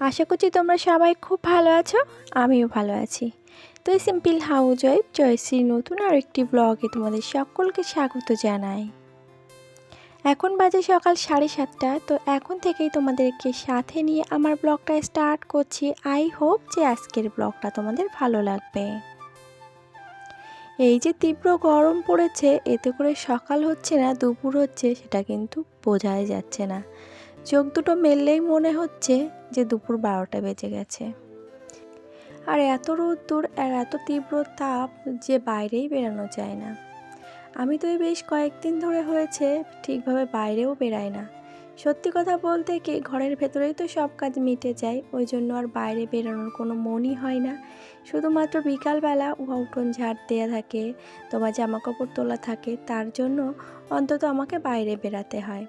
আশা করছি তোমরা সবাই খুব ভালো আছো, আমিও ভালো আছি। তো এই সিম্পল হাউজ ওয়াইফ জয়শ্রীর নতুন আর একটি ব্লগে তোমাদের সকলকে স্বাগত জানাই। এখন বাজে সকাল সাড়ে সাতটা, তো এখন থেকেই তোমাদেরকে সাথে নিয়ে আমার ব্লগটা স্টার্ট করছি। আই হোপ যে আজকের ব্লগটা তোমাদের ভালো লাগবে। এই যে তীব্র গরম পড়েছে, এতে করে সকাল হচ্ছে না, দুপুর হচ্ছে, সেটা কিন্তু বোঝাই যাচ্ছে না। চোখ দুটো মেললেই মনে হচ্ছে যে দুপুর বারোটা বেজে গেছে। আর এত রোদ্দুর আর এত তীব্র তাপ যে বাইরেই বেরানো যায় না। আমি তো এই বেশ কয়েকদিন ধরে হয়েছে, ঠিকভাবে বাইরেও বেরাই না। সত্যি কথা বলতে কি, ঘরের ভেতরেই তো সব কাজ মিটে যায়, ওই জন্য আর বাইরে বেরোনোর কোনো মনই হয় না। শুধুমাত্র বিকালবেলা উহা উঠোন ঝাড় দেওয়া থাকে, তোমার জামা কাপড় তোলা থাকে, তার জন্য অন্তত আমাকে বাইরে বেরাতে হয়।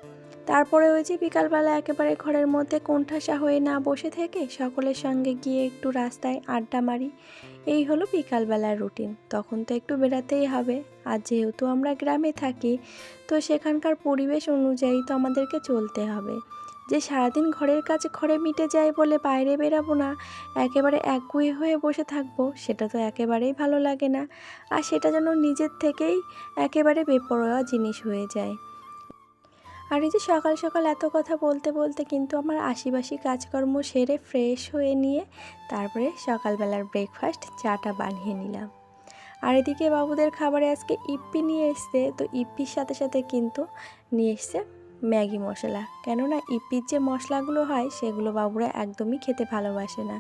তারপরে ওই যে বিকালবেলা একেবারে ঘরের মধ্যে কোণঠাসা হয়ে না বসে থেকে সকলের সঙ্গে গিয়ে একটু রাস্তায় আড্ডা মারি। এই হলো বিকালবেলার রুটিন। তখন তো একটু বেরাতেই হবে। আর যেহেতু আমরা গ্রামে থাকি, তো সেখানকার পরিবেশ অনুযায়ী তো আমাদেরকে চলতে হবে। যে সারাদিন ঘরের কাছে ঘরে মিটে যায় বলে বাইরে বেরাবো না, একেবারে একগুয়ে হয়ে বসে থাকব, সেটা তো একেবারেই ভালো লাগে না। আর সেটা যেন নিজের থেকেই একেবারে বেপরোয়া জিনিস হয়ে যায়। আর এই যে সকাল সকাল এত কথা বলতে বলতে কিন্তু আমার আশিবাসি কাজকর্ম সেরে ফ্রেশ হয়ে নিয়ে তারপরে সকালবেলার ব্রেকফাস্ট চাটা বানিয়ে নিলাম। আর এদিকে বাবুদের খাবারে আজকে ইপ্পি নিয়ে এসছে, তো ইপ্পির সাথে সাথে কিন্তু নিয়ে এসছে ম্যাগি মশলা। কেননা ইপির যে মশলাগুলো হয় সেগুলো বাবুরা একদমই খেতে ভালোবাসে না।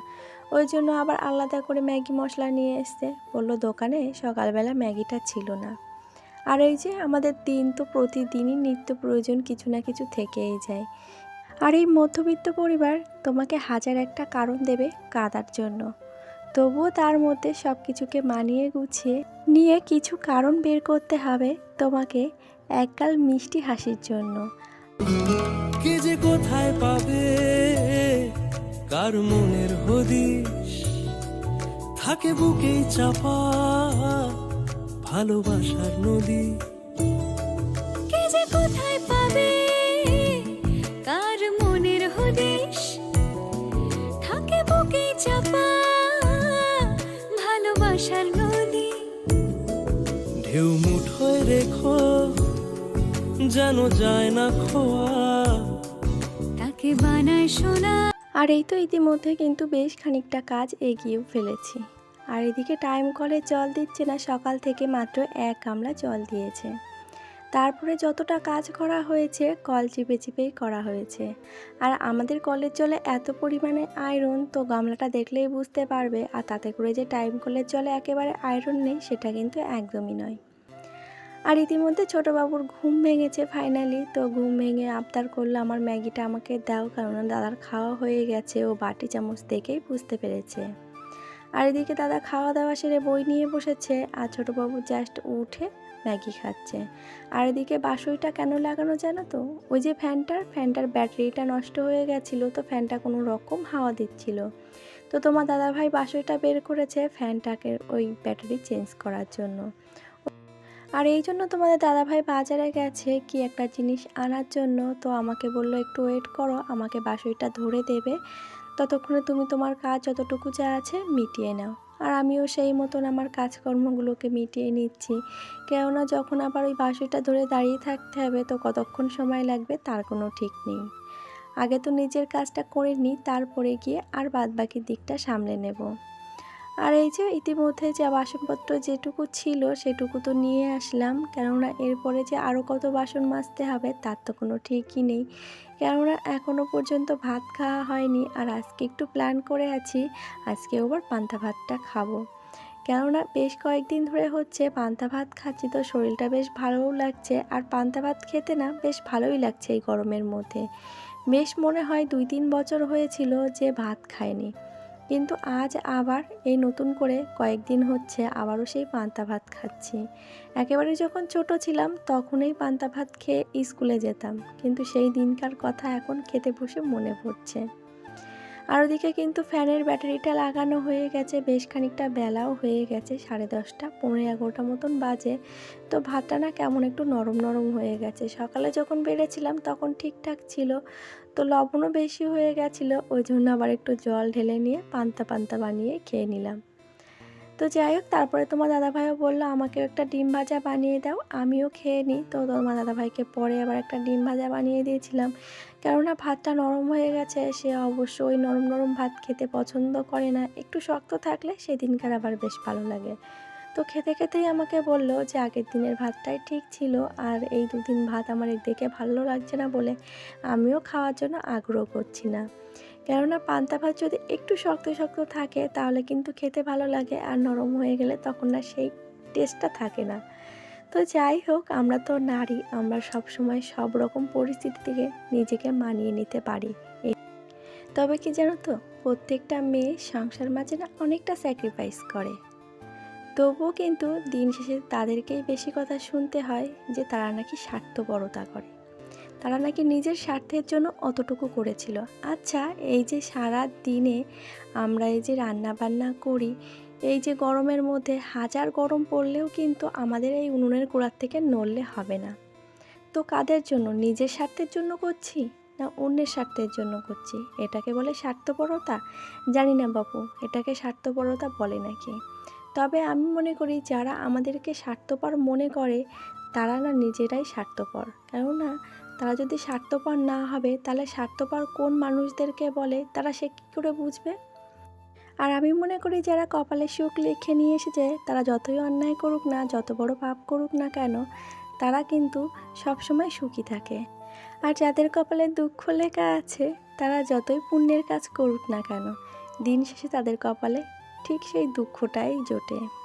ওই জন্য আবার আলাদা করে ম্যাগি মশলা নিয়ে এসছে। বলল দোকানে সকালবেলা ম্যাগিটা ছিল না। আর এই যে আমাদের দিন তো প্রতিদিনই নিত্য প্রয়োজন কিছু না কিছু থেকেই যায়। আর এই মধ্যবিত্ত পরিবার তোমাকে হাজার একটা কারণ দেবে কাদার জন্য। তবুও তার মধ্যে সব কিছুকে মানিয়ে গুছিয়ে নিয়ে কিছু কারণ বের করতে হবে তোমাকে একগাল মিষ্টি হাসির জন্য। কে যে কোথায় পাবে? কার মনের হদিশ? থাকে বুকেই চাপা ভালোবাসার নদী। কে যে কোথায় পাবে? কার মনের হদিশ? থাকে বুকে চাপা ভালোবাসার নদী। ঢেউ মুঠোয় রেখো যেন যায় না খোয়া। তাকে বানায় সোনা। আর এই তো ইতিমধ্যে কিন্তু বেশ খানিকটা কাজ এগিয়েও ফেলেছি। আর এদিকে টাইম কলে জল দিচ্ছে না, সকাল থেকে মাত্র এক গামলা জল দিয়েছে। তারপরে যতটা কাজ করা হয়েছে কল চিপে চিপেই করা হয়েছে। আর আমাদের কলের জলে এত পরিমাণে আয়রন তো গামলাটা দেখলেই বুঝতে পারবে, আর তাতে করে যে টাইম কলের জলে একেবারে আয়রন নেই, সেটা কিন্তু একদমই নয়। আর ইতিমধ্যে ছোটোবাবুর ঘুম ভেঙেছে ফাইনালি তো ঘুম ভেঙে আবদার করল, আমার ম্যাগিটা আমাকে দাও কারণ দাদার খাওয়া হয়ে গেছে, ও বাটি চামচ দেখেই বুঝতে পেরেছে। আর এদিকে দাদা খাওয়া দাওয়া সেরে বই নিয়ে বসেছে আর ছোটো বাবু জাস্ট উঠে ম্যাগি খাচ্ছে। আর এদিকে বাসুইটা কেন লাগানো জানো তো? ওই যে ফ্যানটার ফ্যানটার ব্যাটারিটা নষ্ট হয়ে গেছিল তো ফ্যানটা কোনো রকম হাওয়া দিচ্ছিল। তো তোমার দাদাভাই বাসুইটা বের করেছে ফ্যানটাকে ওই ব্যাটারি চেঞ্জ করার জন্য। আর এই জন্য তোমাদের দাদাভাই বাজারে গেছে কি একটা জিনিস আনার জন্য। তো আমাকে বলল, একটু ওয়েট করো, আমাকে বাসুইটা ধরে দেবে। ততক্ষণে তুমি তোমার কাজ যতটুকু যা আছে মিটিয়ে নাও। আর আমিও সেই মতন আমার কাজকর্মগুলোকে মিটিয়ে নিচ্ছি। কেননা যখন আবার ওই বাসিটা ধরে দাঁড়িয়ে থাকতে হবে, তো কতক্ষণ সময় লাগবে তার কোনো ঠিক নেই। আগে তো নিজের কাজটা করে নিই, তারপরে গিয়ে আর বাদ বাকি দিকটা সামলে নেব। আর এই যে ইতিমধ্যে যে বাসনপত্র যেটুকু ছিল সেটুকু তো নিয়ে আসলাম। কেননা এরপরে যে আরও কত বাসন মাজতে হবে তার তো কোনো ঠিকই নেই। কেননা এখনও পর্যন্ত ভাত খাওয়া হয়নি আর আজকে একটু প্ল্যান করে আছি, আজকে ওবার পান্তা ভাতটা খাব। কেননা বেশ কয়েকদিন ধরে হচ্ছে পান্তা ভাত খাচ্ছি তো শরীরটা বেশ ভালোও লাগছে আর পান্তা ভাত খেতে না বেশ ভালোই লাগছে এই গরমের মধ্যে। বেশ মনে হয় দুই তিন বছর হয়েছিল যে ভাত খায়নি কিন্তু আজ আবার এই নতুন করে কয়েকদিন হচ্ছে আবারও সেই পান্তা ভাত খাচ্ছি। একেবারে যখন ছোট ছিলাম তখনই পান্তা ভাত খেয়ে স্কুলে যেতাম, কিন্তু সেই দিনকার কথা এখন খেতে বসে মনে পড়ছে। আর ওদিকে কিন্তু ফ্যানের ব্যাটারিটা লাগানো হয়ে গেছে, বেশ খানিকটা বেলাও হয়ে গেছে, সাড়ে দশটা পনেরো এগারোটা মতন বাজে। তো ভাতটা না কেমন একটু নরম নরম হয়ে গেছে। সকালে যখন বেড়েছিলাম তখন ঠিকঠাক ছিল, তো লবণও বেশি হয়ে গেছিল, ওই জন্য আবার একটু জল ঢেলে নিয়ে পান্তা পান্তা বানিয়ে খেয়ে নিলাম। তো যাই হোক, তারপরে তোমার দাদাভাইও বলল, আমাকেও একটা ডিম ভাজা বানিয়ে দাও, আমিও খেয়ে নিই। তো তোমার দাদাভাইকে পরে আবার একটা ডিম ভাজা বানিয়ে দিয়েছিলাম। কেননা ভাতটা নরম হয়ে গেছে, সে অবশ্যই নরম নরম ভাত খেতে পছন্দ করে না। একটু শক্ত থাকলে সেদিনকার আবার বেশ ভালো লাগে। তো খেতে খেতেই আমাকে বলল যে, আগের দিনের ভাতটাই ঠিক ছিল, আর এই দুদিন ভাত আমার দেখে ভালো লাগছে না বলে আমিও খাওয়ার জন্য আগ্রহ করছি না। কেননা পান্তা ভাত যদি একটু শক্ত শক্ত থাকে, তাহলে কিন্তু খেতে ভালো লাগে আর নরম হয়ে গেলে তখন না সেই টেস্টটা থাকে না। তো যাই হোক, আমরা তো নারী, আমরা সব সময় সব রকম পরিস্থিতি থেকে নিজেকে মানিয়ে নিতে পারি। তবে কি জানো তো, প্রত্যেকটা মেয়ে সংসার মাঝে না অনেকটা স্যাক্রিফাইস করে। তবুও কিন্তু দিন শেষে তাদেরকেই বেশি কথা শুনতে হয় যে তারা নাকি স্বার্থপরতা করে। তারা নাকি নিজের স্বার্থের জন্য অতটুকু করেছিল। আচ্ছা এই যে সারা দিনে আমরা এই যে রান্না বান্না করি, এই যে গরমের মধ্যে হাজার গরম পড়লেও কিন্তু আমাদের এই উনুনের গোড়ার থেকে নড়লে হবে না। তো কাদের জন্য, নিজের স্বার্থের জন্য করছি না অন্যের স্বার্থের জন্য করছি? এটাকে বলে স্বার্থপরতা? জানি না বাপু, এটাকে স্বার্থপরতা বলে নাকি? তবে আমি মনে করি যারা আমাদেরকে স্বার্থপর মনে করে, তারা না নিজেরাই স্বার্থপর। কেননা তারা যদি স্বার্থপর না হবে, তাহলে স্বার্থপর কোন মানুষদেরকে বলে? তারা সে কী করে বুঝবে? আর আমি মনে করি যারা কপালে সুখ লিখে নিয়ে এসেছে, তারা যতই অন্যায় করুক না, যত বড় পাপ করুক না কেন, তারা কিন্তু সবসময় সুখী থাকে। আর যাদের কপালে দুঃখ লেখা আছে, তারা যতই পুণ্যের কাজ করুক না কেন, দিন শেষে তাদের কপালে ঠিক সেই দুঃখটাই জোটে।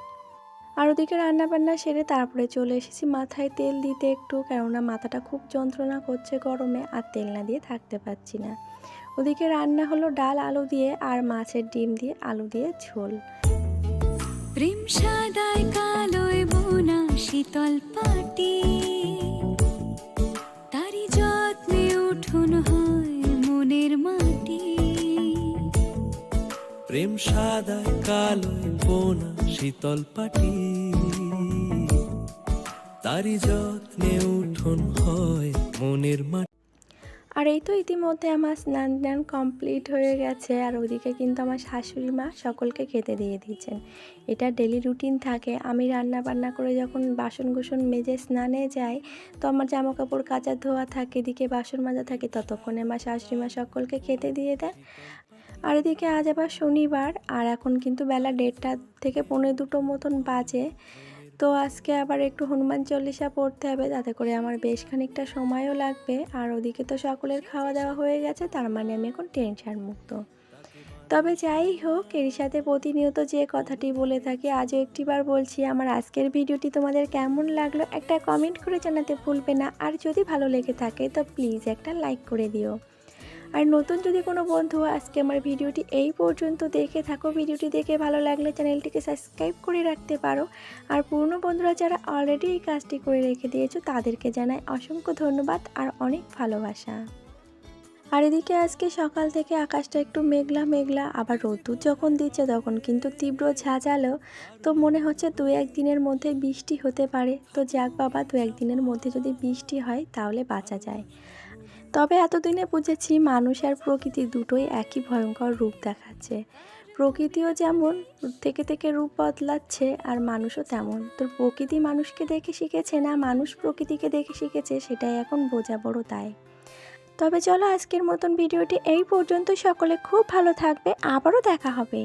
আর ওদিকে রান্নাবান্না সেরে তারপরে চলে এসেছি মাথায় তেল দিতে একটু, কেননা মাথাটা খুব যন্ত্রণা করছে গরমে আর তেল না দিয়ে থাকতে পারছি না। ওদিকে রান্না হলো ডাল, আলু দিয়ে আর মাছের ডিম দিয়ে আলু দিয়ে ঝোল। প্রেম সাদায় কালোয় বোনা শীতল পাটি। প্রেম সাদায়, কালোয়, বোনা, শীতল পাটি। তারি যত্নে উঠোন হয় মনের মাটি। আর এই তো ইতিমধ্যে আমার স্নান টান কমপ্লিট হয়ে গেছে, আর ওদিকে কিন্তু আমার শাশুড়ি মা সকলকে খেতে দিয়ে দিয়েছেন এটা ডেলি রুটিন থাকে। আমি রান্না বান্না করে যখন বাসন কুসন মেজে স্নানে যাই, তো আমার জামা কাপড় কাচা ধোয়া থাকে, এদিকে বাসন মাজা থাকে, ততক্ষণে আমার শাশুড়ি মা সকলকে খেতে দিয়ে দেন। আর এদিকে আজ আবার শনিবার, আর এখন কিন্তু বেলা দেড়টা থেকে পনেরো দুটো মতন বাজে। তো আজকে আবার একটু হনুমান চল্লিশা পড়তে হবে তাতে করে আমার বেশ খানিকটা সময়ও লাগবে। আর ওদিকে তো সকলের খাওয়া দাওয়া হয়ে গেছে, তার মানে আমি এখন টেনশন মুক্ত। তবে যাই হোক এর সাথে প্রতিনিয়ত যে কথাটি বলে থাকি, আজও একটিবার বলছি, আমার আজকের ভিডিওটি তোমাদের কেমন লাগল একটা কমেন্ট করে জানাতে ভুলবে না। আর যদি ভালো লেগে থাকে, তো প্লিজ একটা লাইক করে দিও। আর নতুন যদি কোনো বন্ধু, আজকে আমার ভিডিওটি এই পর্যন্ত দেখে থাকো। ভিডিওটি দেখে ভালো লাগলে চ্যানেলটিকে সাবস্ক্রাইব করে রাখতে পারো। আর পুরনো বন্ধুরা যারা অলরেডি এই কাজটি করে রেখে দিয়েছ, তাদেরকে জানাই অসংখ্য ধন্যবাদ আর অনেক ভালোবাসা। আর এদিকে আজকে সকাল থেকে আকাশটা একটু মেঘলা মেঘলা, আবার রোদ্দুর যখন দিচ্ছে তখন কিন্তু তীব্র ঝাঁঝালো। তো মনে হচ্ছে দু একদিনের মধ্যে বৃষ্টি হতে পারে। তো যাক বাবা, দু একদিনের মধ্যে যদি বৃষ্টি হয় তাহলে বাঁচা যায়। তবে এতদিনে বুঝেছি মানুষ আর প্রকৃতি দুটোই একই ভয়ঙ্কর রূপ দেখাচ্ছে। প্রকৃতিও যেমন থেকে থেকে রূপ বদলাচ্ছে আর মানুষও তেমন। তো প্রকৃতি মানুষকে দেখে শিখেছে না মানুষ প্রকৃতিকে দেখে শিখেছে সেটাই এখন বোঝা বড় তাই তবে চলো আজকের মতন ভিডিওটি এই পর্যন্ত সকলে খুব ভালো থাকবে। আবারও দেখা হবে।